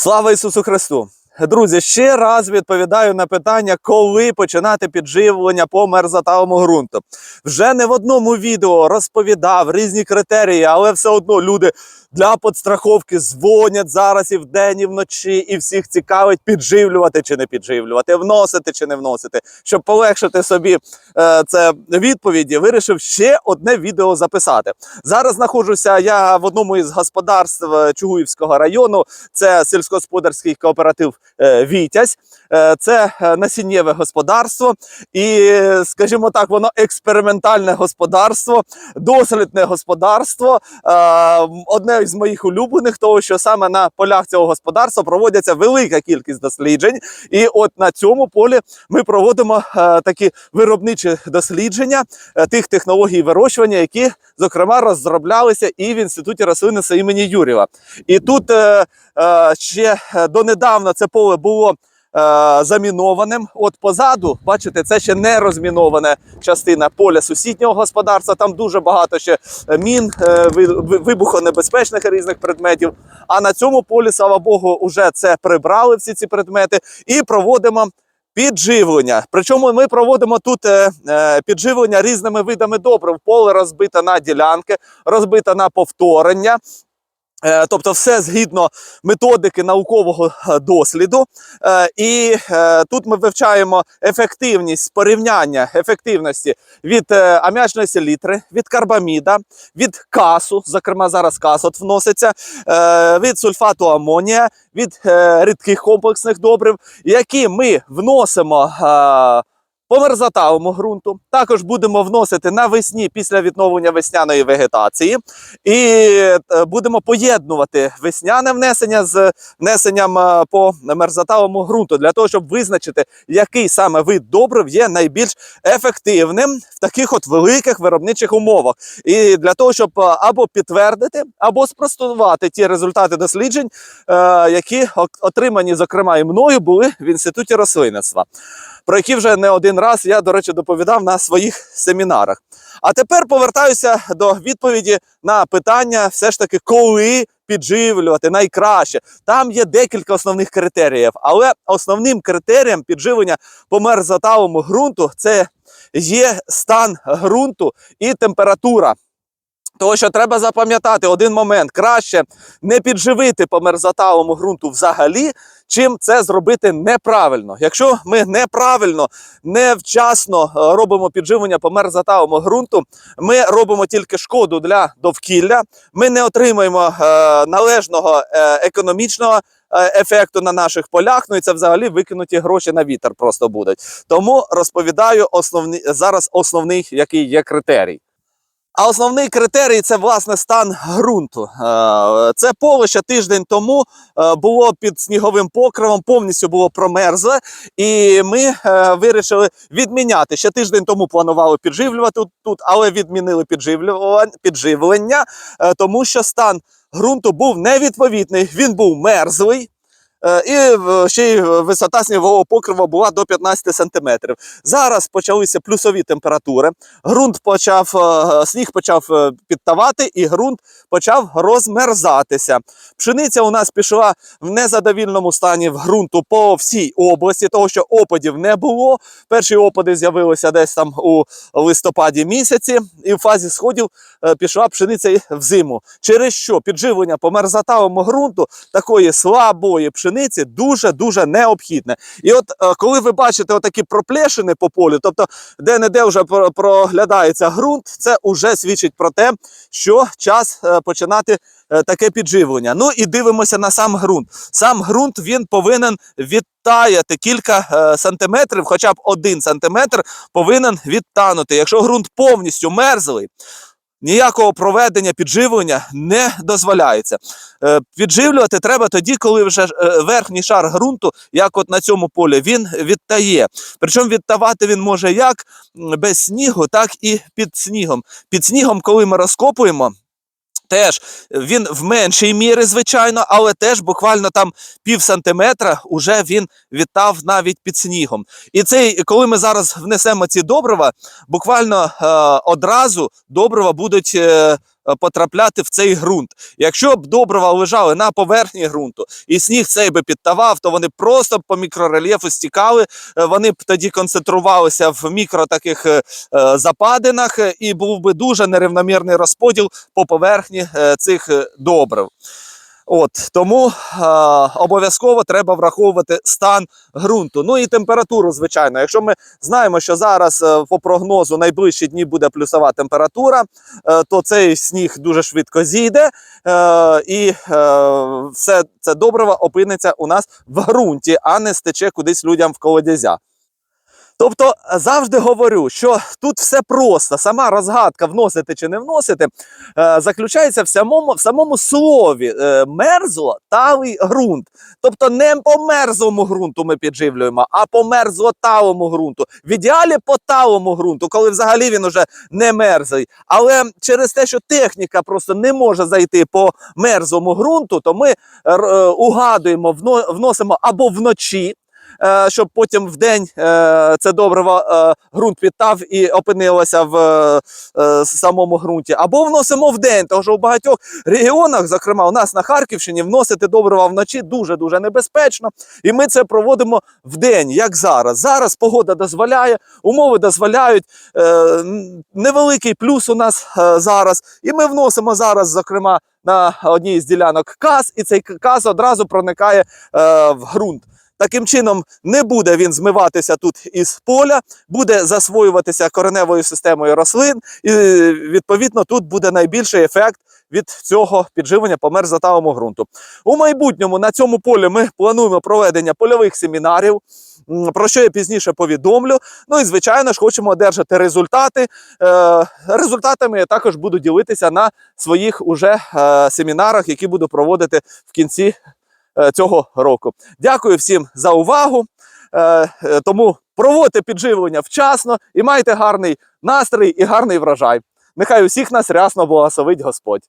Слава Ісусу Христу! Друзі, ще раз відповідаю на питання, коли починати підживлення по мерзотавому ґрунту. Вже не в одному відео розповідав різні критерії, але все одно люди для подстраховки дзвонять зараз і вдень, і вночі, і всіх цікавить підживлювати чи не підживлювати, вносити чи не вносити. Щоб полегшити собі е, це відповіді, вирішив ще одне відео записати. Зараз знаходжуся я в одному із господарств е, Чугуївського району. Це сільськогосподарський кооператив е, Вітязь. Е, Це е, насіннєве господарство, і, скажімо так, воно експериментальне господарство, дослідне господарство. Е, Одне з моїх улюблених, того що саме на полях цього господарства проводяться велика кількість досліджень. І от на цьому полі ми проводимо е, такі виробничі дослідження е, тих технологій вирощування, які, зокрема, розроблялися і в інституті рослинництва імені Юрєва. І тут е, е, ще е, донедавна це поле було. Е, Замінованим, от позаду, бачите, це ще не розмінована частина поля сусіднього господарства. Там дуже багато ще е, мін, е, ви- ви- вибухонебезпечних різних предметів. А на цьому полі, слава Богу, вже це прибрали всі ці предмети і проводимо підживлення. Причому ми проводимо тут е, підживлення різними видами добрив. Поле розбите на ділянки, розбите на повторення. Е, Тобто, все згідно методики наукового е, досліду. Е, І тут ми вивчаємо ефективність порівняння ефективності від аміачної селітри, від карбаміда, від касу, зокрема зараз кас от вноситься, від сульфату амонія, від рідких комплексних добрив, які ми вносимо. По мерзотавому ґрунту також будемо вносити навесні після відновлення весняної вегетації, і е, будемо поєднувати весняне внесення з внесенням е, по мерзотавому ґрунту для того, щоб визначити, який саме вид добрив є найбільш ефективним в таких от великих виробничих умовах. І для того, щоб е, або підтвердити, або спростувати ті результати досліджень, які отримані, зокрема, і мною були в інституті рослинництва. Про які вже не один раз я, до речі, доповідав на своїх семінарах. А тепер повертаюся до відповіді на питання, все ж таки, коли підживлювати найкраще. Там є декілька основних критеріїв, але основним критерієм підживлення по мерзотавому ґрунту це є стан ґрунту і температура. Тому що треба запам'ятати один момент: краще не підживити по мерзотавому ґрунту взагалі, чим це зробити неправильно. Якщо ми неправильно, невчасно е, робимо підживлення по мерзотавому ґрунту, ми робимо тільки шкоду для довкілля, ми не отримуємо е, належного е, економічного. Ефекту на наших полях, ну і це взагалі викинуті гроші на вітер просто будуть. Тому розповідаю основні зараз основний, який є критерій. А основний критерій це власне стан ґрунту. Е, Це поле ще тиждень тому е, було під сніговим покривом, повністю було промерзле, і ми е, вирішили відміняти. Ще тиждень тому планували підживлювати тут- але відмінили підживлення, тому що стан ґрунту був невідповідний, він був мерзлий. Е, І ще й висота снігового покрива була до 15 сантиметрів. Зараз почалися плюсові температури. Ґрунт почав, е, сніг почав е, підтавати, і ґрунт почав розмерзатися. Пшениця у нас пішла в незадовільному стані в ґрунту по всій області, того що опадів не було. Перші опади з'явилися десь там у листопаді місяці, і в фазі сходів пішла пшениця в зиму. Через що підживлення по мерзотавому ґрунту такої слабої пшениці дуже дуже необхідне. І от е, коли ви бачите отакі проплешини по полю, тобто де-не-де вже проглядається ґрунт, це вже свідчить про те, що час е, починати е, таке підживлення. Ну і дивимося на сам ґрунт. Сам ґрунт він повинен відтаяти кілька е, сантиметрів, хоча б один сантиметр повинен відтанути. Якщо ґрунт повністю мерзлий. Ніякого проведення підживлення не дозволяється. Е, Підживлювати треба тоді, коли вже е, верхній шар ґрунту, як от на цьому полі, він відтає. Причому відтавати він може як без снігу, так і під снігом. Під снігом, коли ми розкопуємо. Теж він в меншій мірі, звичайно, але теж буквально там пів сантиметра уже він вітав навіть під снігом. І цей, коли ми зараз внесемо ці добрива, буквально е, одразу добрива будуть е, потрапляти в цей ґрунт. Якщо б добрива лежали на поверхні ґрунту і сніг цей би підтавав, то вони просто по мікрорельєфу стікали, е, вони б тоді концентрувалися в мікро таких е, е, западинах, е, і був би дуже нерівномірний розподіл по поверхні е, цих е, добрив. От тому е, обов'язково треба враховувати стан ґрунту. Ну і температуру, звичайно. Якщо ми знаємо, що зараз е, по прогнозу найближчі дні буде плюсова температура, е, то цей сніг дуже швидко зійде, е, і е, все це добриво опиниться у нас в ґрунті, а не стече кудись людям в колодязя. Тобто завжди говорю, що тут все просто. Сама розгадка вносити чи не вносити е, заключається в самому, в самому слові е, мерзло талий ґрунт. Тобто не по мерзлому ґрунту ми підживлюємо, а по мерзлоталому ґрунту. В ідеалі по талому ґрунту, коли взагалі він уже не мерзлий. Але через те, що техніка просто не може зайти по мерзлому ґрунту, то ми е, угадуємо, вно- вносимо або вночі. Е, Щоб потім в день е, це добриво е, ґрунт підтав і опинилося в самому ґрунті, або вносимо в день, тому що в багатьох регіонах, зокрема у нас на Харківщині, вносити добрива вночі дуже дуже небезпечно. І ми це проводимо в день, як зараз. Зараз погода дозволяє, умови дозволяють. Невеликий плюс у нас зараз. І ми вносимо зараз, зокрема, на одній з ділянок каз, і цей каз одразу проникає в ґрунт. Таким чином не буде він змиватися тут із поля, буде засвоюватися кореневою системою рослин, і відповідно тут буде найбільший ефект від цього підживлення по мерзотавому ґрунту. У майбутньому на цьому полі ми плануємо проведення польових семінарів, про що я пізніше повідомлю. Ну і звичайно ж хочемо одержати результати. Е, результатами я також буду ділитися на своїх уже е, семінарах, які буду проводити в кінці цього року. Дякую всім за увагу. Е, е, тому проводьте підживлення вчасно і майте гарний настрій і гарний врожай. Нехай усіх нас рясно благословить Господь.